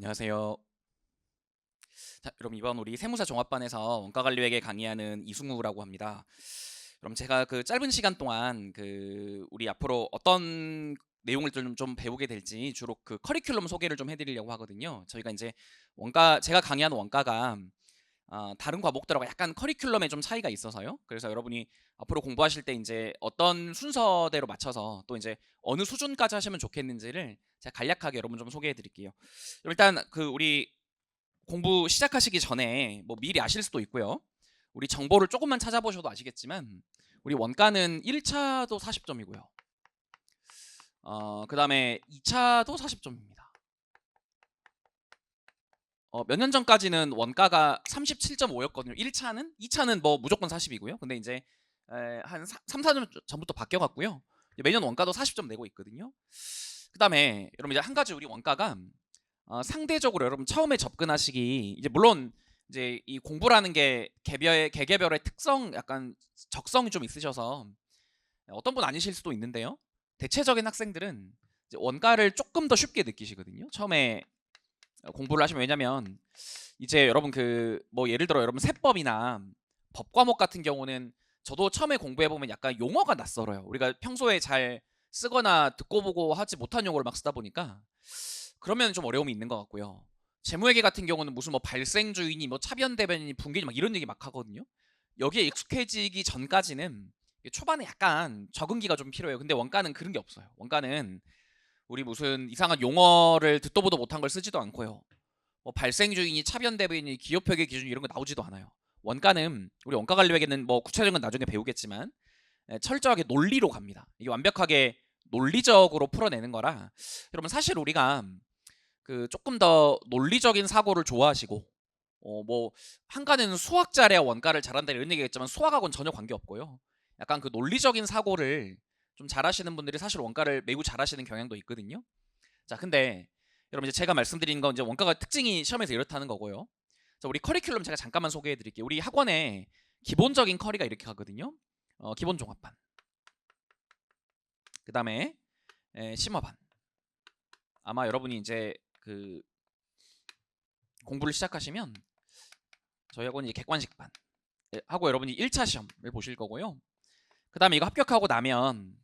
안녕하세요. 자, 여러분 이번 우리 세무사 종합반에서 원가 관리회계 강의하는 이승우라고 합니다. 그럼 제가 그 짧은 시간 동안 그 우리 앞으로 어떤 내용을 좀, 좀 배우게 될지 주로 그 커리큘럼 소개를 좀 해드리려고 하거든요. 저희가 이제 원가 제가 강의하는 원가가 어, 다른 과목들하고 약간 커리큘럼에 좀 차이가 있어서요. 그래서 여러분이 앞으로 공부하실 때 이제 어떤 순서대로 맞춰서 또 이제 어느 수준까지 하시면 좋겠는지를 제가 간략하게 여러분 좀 소개해 드릴게요. 일단 그 우리 공부 시작하시기 전에 뭐 미리 아실 수도 있고요. 우리 정보를 조금만 찾아보셔도 아시겠지만 우리 원가는 1차도 40점이고요. 어, 그다음에 2차도 40점입니다. 어, 몇 년 전까지는 원가가 37.5였거든요. 1차는 2차는 뭐 무조건 40이고요. 근데 이제 에, 한 3, 4년 전부터 바뀌어 갔고요. 매년 원가도 40점 내고 있거든요. 그 다음에 여러분 이제 한 가지 우리 원가가 어, 상대적으로 여러분 처음에 접근하시기 이제 물론 이제 이 공부라는 게 개별 개개별의 특성 약간 적성이 좀 있으셔서 어떤 분 아니실 수도 있는데요. 대체적인 학생들은 원가를 조금 더 쉽게 느끼시거든요. 처음에 공부를 하시면 왜냐면 이제 여러분 그 뭐 예를 들어 여러분 세법이나 법 과목 같은 경우는 저도 처음에 공부해 보면 약간 용어가 낯설어요. 우리가 평소에 잘 쓰거나 듣고 보고 하지 못한 용어를 막 쓰다 보니까 그러면 좀 어려움이 있는 것 같고요. 재무회계 같은 경우는 무슨 뭐 발생주인이 뭐 차변대변인이 분기인 막 이런 얘기 막 하거든요. 여기에 익숙해지기 전까지는 초반에 약간 적응기가 좀 필요해요. 근데 원가는 그런 게 없어요. 원가는 우리 무슨 이상한 용어를 듣도 보도 못한 걸 쓰지도 않고요. 뭐 발생 주인이 차변대변인이 기업회계 기준 이런 거 나오지도 않아요. 원가는 우리 원가 관리회계는 뭐 구체적인 건 나중에 배우겠지만 예, 철저하게 논리로 갑니다. 이게 완벽하게 논리적으로 풀어내는 거라 여러분 사실 우리가 그 조금 더 논리적인 사고를 좋아하시고 어 뭐 한가는 수학 잘해야 원가를 잘한다 이런 얘기겠지만 수학하고는 전혀 관계 없고요. 약간 그 논리적인 사고를 좀 잘하시는 분들이 사실 원가를 매우 잘하시는 경향도 있거든요. 자, 근데 여러분 이제 제가 말씀드린 건 이제 원가가 특징이 시험에서 이렇다는 거고요. 자, 우리 커리큘럼 제가 잠깐만 소개해 드릴게요. 우리 학원에 기본적인 커리가 이렇게 가거든요. 어, 기본 종합반. 그 다음에 심화반. 아마 여러분이 이제 그 공부를 시작하시면 저희 학원이 이제 객관식반 예, 하고 여러분이 1차 시험을 보실 거고요. 그 다음에 이거 합격하고 나면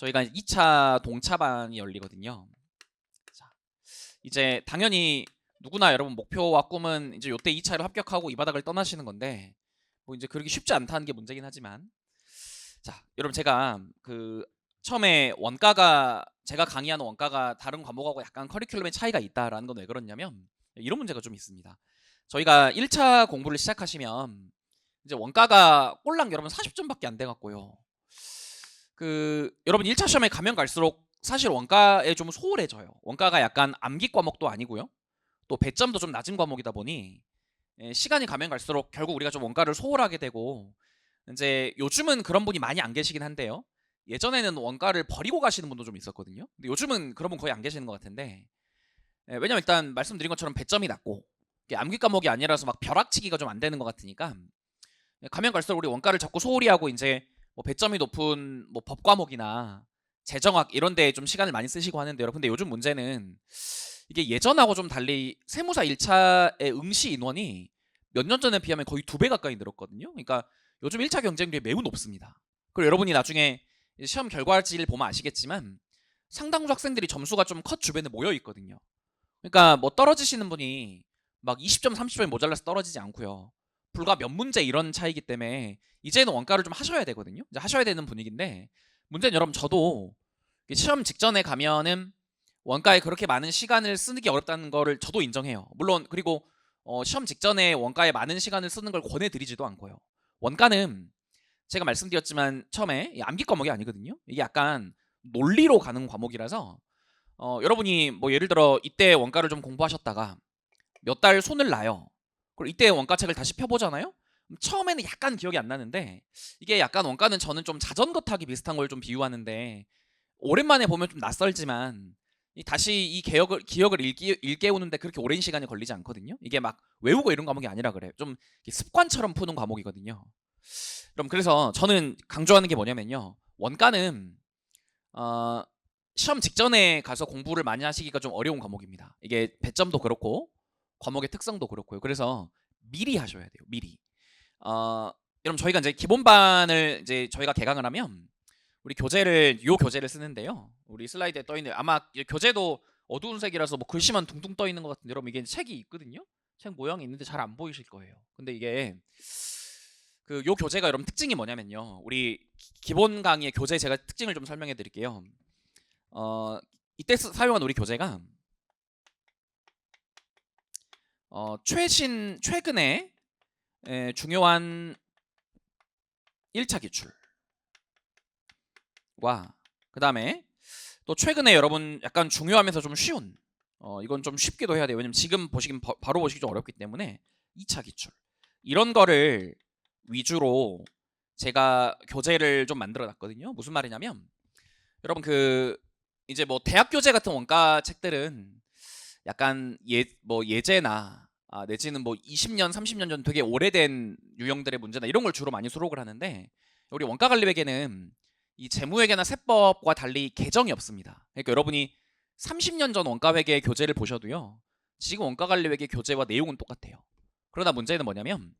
저희가 2차 동차반이 열리거든요. 자, 이제 당연히 누구나 여러분 목표와 꿈은 이제 요때 2차로 합격하고 이 바닥을 떠나시는 건데 뭐 이제 그러기 쉽지 않다는 게 문제긴 하지만 자, 여러분 제가 그 처음에 원가가 제가 강의하는 원가가 다른 과목하고 약간 커리큘럼의 차이가 있다라는 건 왜 그러냐면 이런 문제가 좀 있습니다. 저희가 1차 공부를 시작하시면 이제 원가가 꼴랑 여러분 40점밖에 안 돼 갖고요. 그 여러분 1차 시험에 가면 갈수록 사실 원가에 좀 소홀해져요. 원가가 약간 암기 과목도 아니고요. 또 배점도 좀 낮은 과목이다 보니 예, 시간이 가면 갈수록 결국 우리가 좀 원가를 소홀하게 되고 이제 요즘은 그런 분이 많이 안 계시긴 한데요. 예전에는 원가를 버리고 가시는 분도 좀 있었거든요. 근데 요즘은 그런 분 거의 안 계시는 것 같은데 예, 왜냐면 일단 말씀드린 것처럼 배점이 낮고 암기 과목이 아니라서 막 벼락치기가 좀 안 되는 것 같으니까 예, 가면 갈수록 우리 원가를 자꾸 소홀히 하고 이제 뭐 배점이 높은 뭐 법 과목이나 재정학 이런 데에 좀 시간을 많이 쓰시고 하는데요. 근데 요즘 문제는 이게 예전하고 좀 달리 세무사 1차의 응시 인원이 몇 년 전에 비하면 거의 두 배 가까이 늘었거든요. 그러니까 요즘 1차 경쟁률이 매우 높습니다. 그리고 여러분이 나중에 시험 결과지를 보면 아시겠지만 상당수 학생들이 점수가 좀 컷 주변에 모여 있거든요. 그러니까 뭐 떨어지시는 분이 막 20점, 30점이 모자라서 떨어지지 않고요. 불과 몇 문제 이런 차이기 때문에 이제는 원가를 좀 하셔야 되거든요. 이제 하셔야 되는 분위기인데 문제는 여러분 저도 시험 직전에 가면은 원가에 그렇게 많은 시간을 쓰는 게 어렵다는 거를 저도 인정해요. 물론 그리고 어, 시험 직전에 원가에 많은 시간을 쓰는 걸 권해드리지도 않고요. 원가는 제가 말씀드렸지만 처음에 암기 과목이 아니거든요. 이게 약간 논리로 가는 과목이라서 어, 여러분이 뭐 예를 들어 이때 원가를 좀 공부하셨다가 몇 달 손을 놔요. 그리고 이때 원가책을 다시 펴보잖아요. 처음에는 약간 기억이 안 나는데 이게 약간 원가는 저는 좀 자전거 타기 비슷한 걸 좀 비유하는데 오랜만에 보면 좀 낯설지만 다시 이 기억을 기억을 일기, 일깨우는데 그렇게 오랜 시간이 걸리지 않거든요. 이게 막 외우고 이런 과목이 아니라 그래요. 좀 습관처럼 푸는 과목이거든요. 그럼 그래서 저는 강조하는 게 뭐냐면요. 원가는 어 시험 직전에 가서 공부를 많이 하시기가 좀 어려운 과목입니다. 이게 배점도 그렇고 과목의 특성도 그렇고요. 그래서 미리 하셔야 돼요. 미리. 어, 여러분 저희가 이제 기본반을 이제 저희가 개강을 하면 우리 교재를 요 교재를 쓰는데요. 우리 슬라이드에 떠 있는 아마 이 교재도 어두운 색이라서 뭐 글씨만 둥둥 떠 있는 것 같은데 여러분 이게 책이 있거든요. 책 모양이 있는데 잘 안 보이실 거예요. 근데 이게 그 요 교재가 여러분 특징이 뭐냐면요. 우리 기- 기본 강의의 교재 제가 특징을 좀 설명해 드릴게요. 어, 이때 쓰- 사용한 우리 교재가 어, 최신 최근에 에, 중요한 1차 기출과 그 다음에 또 최근에 여러분 약간 중요하면서 좀 쉬운 어, 이건 좀 쉽기도 해야 돼요. 왜냐면 지금 보시긴 바, 바로 보시기 좀 어렵기 때문에 2차 기출 이런 거를 위주로 제가 교재를 좀 만들어 놨거든요. 무슨 말이냐면 여러분 그 이제 뭐 대학 교재 같은 원가 책들은 약간 예 뭐 예제나 아, 내지는 뭐 20년, 30년 전 되게 오래된 유형들의 문제나 이런 걸 주로 많이 수록을 하는데 우리 원가 관리회계는 이 재무회계나 세법과 달리 개정이 없습니다. 그러니까 여러분이 30년 전 원가 회계 교재를 보셔도요. 지금 원가 관리회계 교재와 내용은 똑같아요. 그러나 문제는 뭐냐면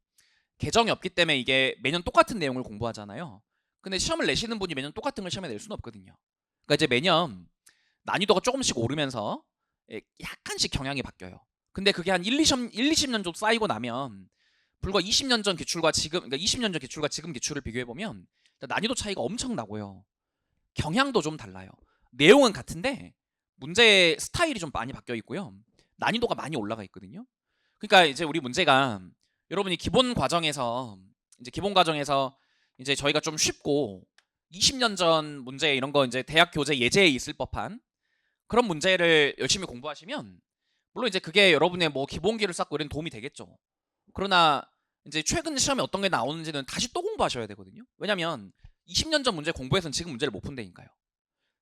개정이 없기 때문에 이게 매년 똑같은 내용을 공부하잖아요. 근데 시험을 내시는 분이 매년 똑같은 걸 시험에 낼 수는 없거든요. 그러니까 이제 매년 난이도가 조금씩 오르면서 예, 약간씩 경향이 바뀌어요. 근데 그게 한 1, 20, 1, 20년 정도 쌓이고 나면 불과 20년 전 기출과 지금 그러니까 20년 전 기출과 지금 기출을 비교해 보면 난이도 차이가 엄청 나고요. 경향도 좀 달라요. 내용은 같은데 문제 스타일이 좀 많이 바뀌어 있고요. 난이도가 많이 올라가 있거든요. 그러니까 이제 우리 문제가 여러분이 기본 과정에서 이제 기본 과정에서 이제 저희가 좀 쉽고 20년 전 문제 이런 거 이제 대학 교재 예제에 있을 법한 그런 문제를 열심히 공부하시면 물론 이제 그게 여러분의 뭐 기본기를 쌓고 이런 도움이 되겠죠. 그러나 이제 최근 시험에 어떤 게 나오는지는 다시 또 공부하셔야 되거든요. 왜냐면 20년 전 문제 공부해서는 지금 문제를 못 푼다니까요.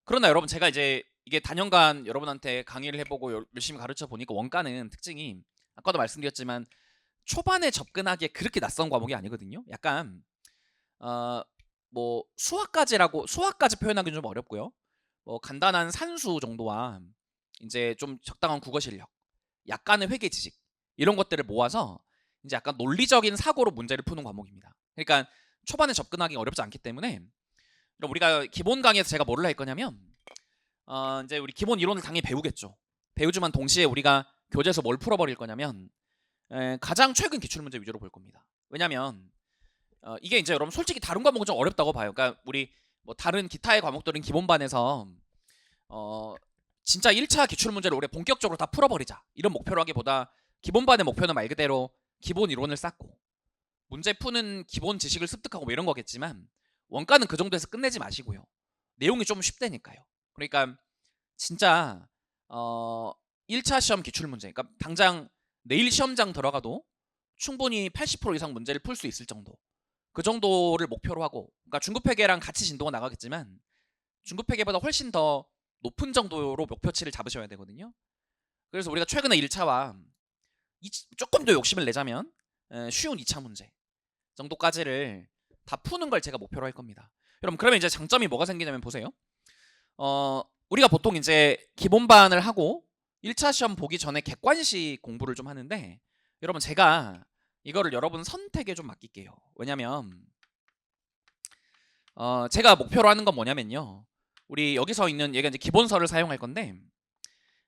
그러나 여러분 제가 이제 이게 단연간 여러분한테 강의를 해보고 열- 열심히 가르쳐 보니까 원가는 특징이 아까도 말씀드렸지만 초반에 접근하기에 그렇게 낯선 과목이 아니거든요. 약간 어 뭐 수학까지라고 수학까지 표현하기는 좀 어렵고요. 뭐 간단한 산수 정도와 이제 좀 적당한 국어 실력, 약간의 회계 지식 이런 것들을 모아서 이제 약간 논리적인 사고로 문제를 푸는 과목입니다. 그러니까 초반에 접근하기 어렵지 않기 때문에 우리가 기본 강의에서 제가 뭐를 할 거냐면 어 이제 우리 기본 이론을 당연히 배우겠죠. 배우지만 동시에 우리가 교재에서 뭘 풀어버릴 거냐면 에, 가장 최근 기출 문제 위주로 볼 겁니다. 왜냐면 어, 이게 이제 여러분 솔직히 다른 과목은 좀 어렵다고 봐요. 그러니까 우리 뭐 다른 기타의 과목들은 기본반에서 어 진짜 1차 기출 문제를 올해 본격적으로 다 풀어버리자 이런 목표로 하기보다 기본반의 목표는 말 그대로 기본 이론을 쌓고 문제 푸는 기본 지식을 습득하고 뭐 이런 거겠지만 원가는 그 정도에서 끝내지 마시고요. 내용이 좀 쉽다니까요. 그러니까 진짜 어 1차 시험 기출 문제 그러니까 당장 내일 시험장 들어가도 충분히 80% 이상 문제를 풀 수 있을 정도 그 정도를 목표로 하고 그러니까 중급 회계랑 같이 진도가 나가겠지만 중급 회계보다 훨씬 더 높은 정도로 목표치를 잡으셔야 되거든요. 그래서 우리가 최근에 1차와 조금 더 욕심을 내자면 에, 쉬운 2차 문제 정도까지를 다 푸는 걸 제가 목표로 할 겁니다. 여러분 그러면 이제 장점이 뭐가 생기냐면 보세요. 어 우리가 보통 이제 기본반을 하고 1차 시험 보기 전에 객관식 공부를 좀 하는데 여러분 제가 이거를 여러분 선택에 좀 맡길게요. 왜냐면 어 제가 목표로 하는 건 뭐냐면요. 우리 여기서 있는 얘가 이제 기본서를 사용할 건데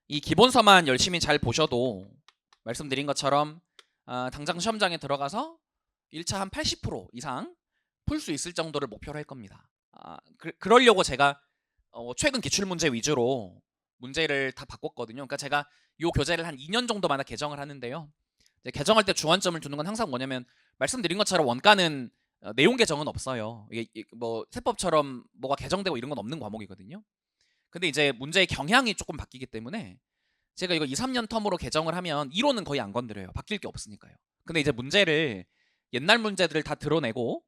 이 기본서만 열심히 잘 보셔도 말씀드린 것처럼 아, 당장 시험장에 들어가서 1차 한 80% 이상 풀 수 있을 정도를 목표로 할 겁니다. 아, 그, 그러려고 제가 어, 최근 기출 문제 위주로 문제를 다 바꿨거든요. 그러니까 제가 이 교재를 한 2년 정도마다 개정을 하는데요. 이제 개정할 때 주안점을 두는 건 항상 뭐냐면 말씀드린 것처럼 원가는 어, 내용 개정은 없어요. 이게 이- 뭐 세법처럼 뭐가 개정되고 이런 건 없는 과목이거든요. 근데 이제 문제의 경향이 조금 바뀌기 때문에 제가 이거 2, 3년 텀으로 개정을 하면 이론은 거의 안 건드려요. 바뀔 게 없으니까요. 근데 이제 문제를 옛날 문제들을 다 드러내고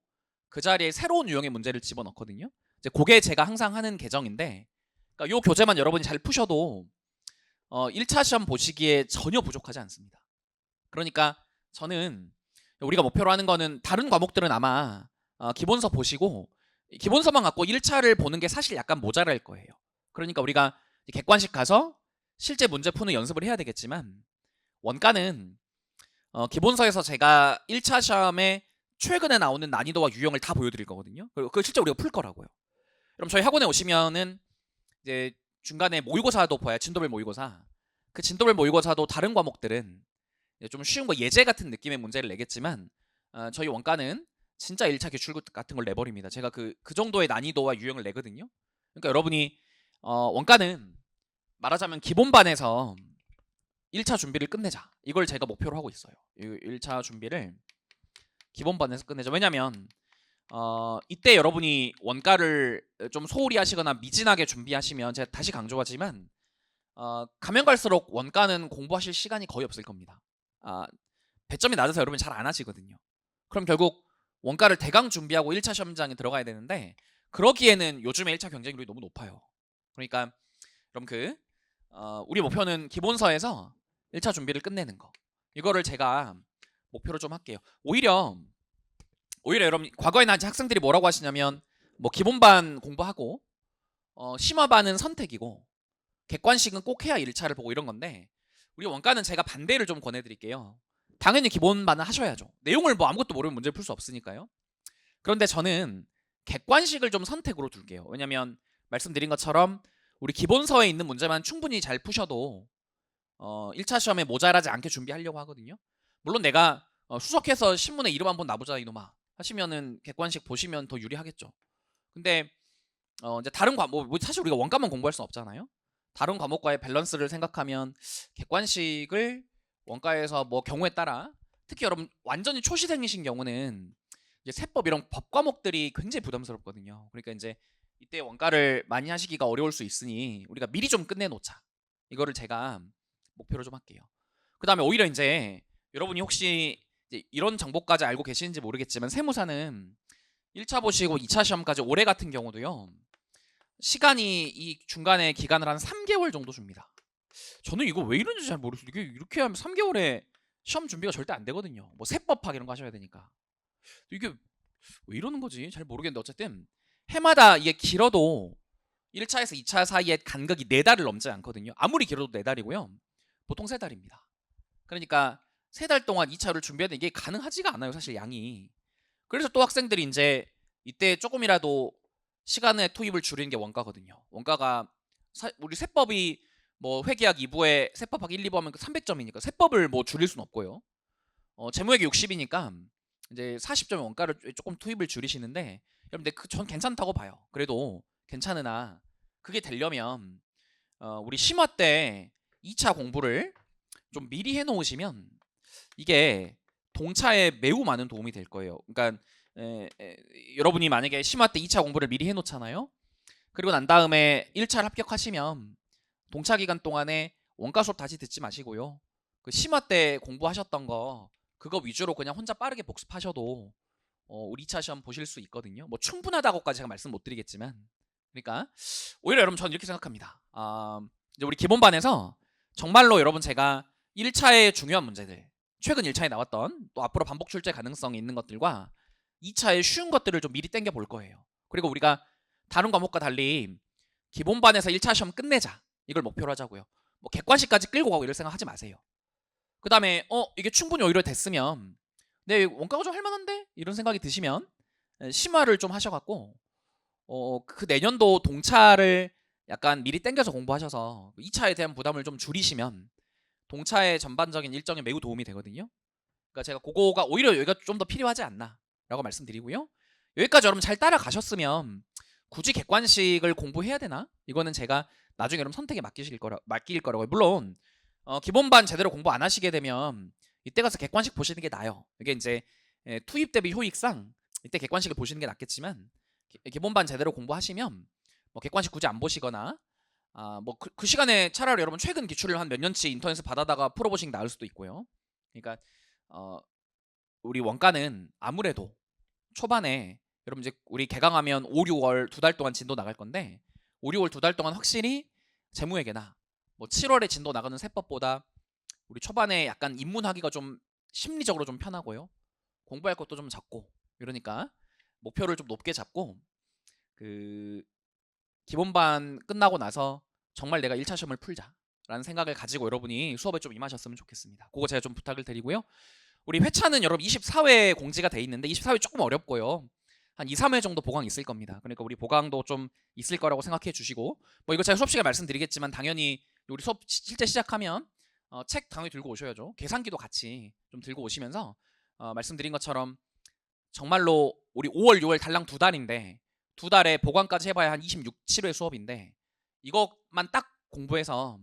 그 자리에 새로운 유형의 문제를 집어넣거든요. 이제 그게 제가 항상 하는 개정인데 그러니까 요 교재만 여러분이 잘 푸셔도 어 1차 시험 보시기에 전혀 부족하지 않습니다. 그러니까 저는 우리가 목표로 하는 거는 다른 과목들은 아마 어, 기본서 보시고 기본서만 갖고 1차를 보는 게 사실 약간 모자랄 거예요. 그러니까 우리가 객관식 가서 실제 문제 푸는 연습을 해야 되겠지만 원가는 어, 기본서에서 제가 1차 시험에 최근에 나오는 난이도와 유형을 다 보여드릴 거거든요. 그리고 그걸 실제 우리가 풀 거라고요. 그럼 저희 학원에 오시면은 이제 중간에 모의고사도 봐야 진도별 모의고사. 그 진도별 모의고사도 다른 과목들은 좀 쉬운 거 예제 같은 느낌의 문제를 내겠지만 어, 저희 원가는 진짜 1차 기출 같은 걸 내버립니다. 제가 그, 그 정도의 난이도와 유형을 내거든요. 그러니까 여러분이 어, 원가는 말하자면 기본반에서 1차 준비를 끝내자. 이걸 제가 목표로 하고 있어요. 이 1차 준비를 기본반에서 끝내자. 왜냐면 어, 이때 여러분이 원가를 좀 소홀히 하시거나 미진하게 준비하시면 제가 다시 강조하지만 어, 가면 갈수록 원가는 공부하실 시간이 거의 없을 겁니다. 아, 배점이 낮아서 여러분 잘 안 하시거든요. 그럼 결국 원가를 대강 준비하고 1차 시험장에 들어가야 되는데 그러기에는 요즘에 1차 경쟁률이 너무 높아요. 그러니까 그럼 그 어, 우리 목표는 기본서에서 1차 준비를 끝내는 거. 이거를 제가 목표로 좀 할게요. 오히려 오히려 여러분 과거에 나 학생들이 뭐라고 하시냐면 뭐 기본반 공부하고 어, 심화반은 선택이고 객관식은 꼭 해야 1차를 보고 이런 건데 우리 원가는 제가 반대를 좀 권해드릴게요. 당연히 기본반은 하셔야죠. 내용을 뭐 아무것도 모르면 문제를 풀수 없으니까요. 그런데 저는 객관식을 좀 선택으로 둘게요. 왜냐면 말씀드린 것처럼 우리 기본서에 있는 문제만 충분히 잘 푸셔도 어, 1차 시험에 모자라지 않게 준비하려고 하거든요. 물론 내가 어, 수석해서 신문에 이름 한번 나보자 이놈아 하시면은 객관식 보시면 더 유리하겠죠. 근데 어, 이제 다른 과목 뭐 사실 우리가 원가만 공부할 수는 없잖아요. 다른 과목과의 밸런스를 생각하면 객관식을 원가에서 뭐 경우에 따라 특히 여러분 완전히 초시생이신 경우는 이제 세법 이런 법 과목들이 굉장히 부담스럽거든요. 그러니까 이제 이때 원가를 많이 하시기가 어려울 수 있으니 우리가 미리 좀 끝내놓자. 이거를 제가 목표로 좀 할게요. 그 다음에 오히려 이제 여러분이 혹시 이런 정보까지 알고 계시는지 모르겠지만 세무사는 1차 보시고 2차 시험까지 올해 같은 경우도요. 시간이 이 중간에 기간을 한 3개월 정도 줍니다. 저는 이거 왜 이런지 잘 모르겠어요. 이게 이렇게 하면 3개월에 시험 준비가 절대 안 되거든요. 뭐 세법학 이런 거 하셔야 되니까. 이게 왜 이러는 거지? 잘 모르겠는데 어쨌든 해마다 이게 길어도 1차에서 2차 사이에 간격이 4달을 넘지 않거든요. 아무리 길어도 4달이고요. 보통 3달입니다. 그러니까 3달 동안 2차를 준비하는 이게 가능하지가 않아요. 사실 양이. 그래서 또 학생들이 이제 이때 조금이라도 시간의 투입을 줄이는 게 원가거든요. 원가가 사, 우리 세법이 뭐 회계학 2부에 세법학 1, 2부 하면 300점이니까 세법을 뭐 줄일 수는 없고요. 어, 재무회계 60이니까 이제 40점 원가를 조금 투입을 줄이시는데 여러분 근데 그전 괜찮다고 봐요. 그래도 괜찮으나 그게 되려면 어, 우리 심화 때 2차 공부를 좀 미리 해 놓으시면 이게 동차에 매우 많은 도움이 될 거예요. 그러니까 에, 에, 여러분이 만약에 심화 때 2차 공부를 미리 해 놓잖아요. 그리고 난 다음에 1차를 합격하시면 동차 기간 동안에 원가 수업 다시 듣지 마시고요. 그 심화 때 공부하셨던 거 그거 위주로 그냥 혼자 빠르게 복습하셔도 어, 우리 2차 시험 보실 수 있거든요. 뭐 충분하다고까지 제가 말씀 못 드리겠지만 그러니까 오히려 여러분 저는 이렇게 생각합니다. 아, 이제 우리 기본반에서 정말로 여러분 제가 1차의 중요한 문제들 최근 1차에 나왔던 또 앞으로 반복 출제 가능성이 있는 것들과 2차의 쉬운 것들을 좀 미리 땡겨 볼 거예요. 그리고 우리가 다른 과목과 달리 기본반에서 1차 시험 끝내자. 이걸 목표로 하자고요. 뭐 객관식까지 끌고 가고 이럴 생각 하지 마세요. 그 다음에 어 이게 충분히 오히려 됐으면 내 원가가 좀 할만한데 이런 생각이 드시면 심화를 좀 하셔갖고 어 그 내년도 동차를 약간 미리 땡겨서 공부하셔서 2차에 대한 부담을 좀 줄이시면 동차의 전반적인 일정에 매우 도움이 되거든요. 그러니까 제가 그거가 오히려 여기가 좀 더 필요하지 않나 라고 말씀드리고요. 여기까지 여러분 잘 따라가셨으면 굳이 객관식을 공부해야 되나? 이거는 제가 나중에 여러분 선택에 맡기실 거라 맡길 거라고요. 물론 어, 기본반 제대로 공부 안 하시게 되면 이때 가서 객관식 보시는 게 나아요. 이게 이제 에, 투입 대비 효익상 이때 객관식을 보시는 게 낫겠지만 기, 본반 제대로 공부하시면 뭐 객관식 굳이 안 보시거나 아, 뭐그 그 시간에 차라리 여러분 최근 기출을 한 몇 년치 인터넷에서 받아다가 풀어보시는 게 나을 수도 있고요. 그러니까 어, 우리 원가는 아무래도 초반에 여러분 이제 우리 개강하면 5, 6월 두 달 동안 진도 나갈 건데 5, 6월 두 달 동안 확실히 재무회계나 뭐 7월에 진도 나가는 세법보다 우리 초반에 약간 입문하기가 좀 심리적으로 좀 편하고요. 공부할 것도 좀 적고 이러니까 목표를 좀 높게 잡고 그 기본반 끝나고 나서 정말 내가 1차 시험을 풀자라는 생각을 가지고 여러분이 수업에 좀 임하셨으면 좋겠습니다. 그거 제가 좀 부탁을 드리고요. 우리 회차는 여러분 24회 공지가 돼 있는데 24회 조금 어렵고요. 한 2, 3회 정도 보강 있을 겁니다. 그러니까 우리 보강도 좀 있을 거라고 생각해 주시고 뭐 이거 제가 수업 시간에 말씀드리겠지만 당연히 우리 수업 시- 실제 시작하면 어, 책 당연히 들고 오셔야죠. 계산기도 같이 좀 들고 오시면서 어, 말씀드린 것처럼 정말로 우리 5월, 6월 달랑 두 달인데 두 달에 보강까지 해봐야 한 26, 7회 수업인데 이것만 딱 공부해서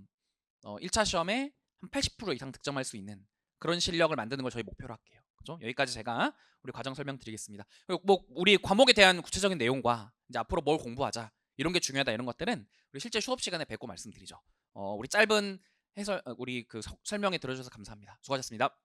어, 1차 시험에 한 80% 이상 득점할 수 있는 그런 실력을 만드는 걸 저희 목표로 할게요. 그죠? 여기까지 제가 우리 과정 설명드리겠습니다. 그리고 뭐 우리 과목에 대한 구체적인 내용과 이제 앞으로 뭘 공부하자 이런 게 중요하다 이런 것들은 우리 실제 수업 시간에 뵙고 말씀드리죠. 어, 우리 짧은 해설 어, 우리 그 서- 설명에 들어주셔서 감사합니다. 수고하셨습니다.